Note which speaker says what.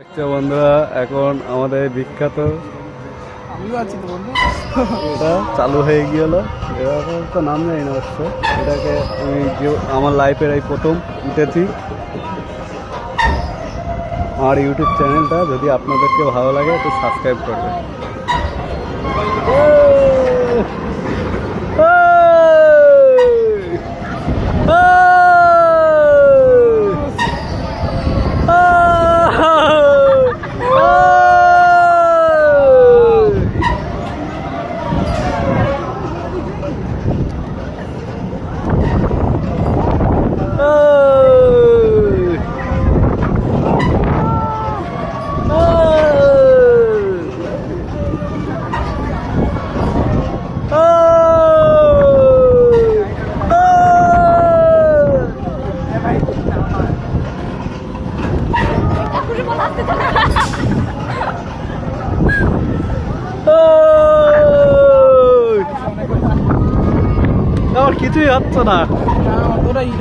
Speaker 1: আচ্ছা বন্ধুরা এখন আমাদের বিখ্যাত
Speaker 2: আমিও আছি তো বন্ধু।
Speaker 1: এটা চালু হয়ে গেল। এরকম তো নাম জানি না অবশ্য। এটাকে আমি যে আমার লাইফের এই প্রথম উঠেছি। আমার ইউটিউব চ্যানেলটা যদি আপনাদেরকে ভালো লাগে একটু সাবস্ক্রাইব করবেন। আমার কিছুই হচ্ছে না
Speaker 2: তোরা ইট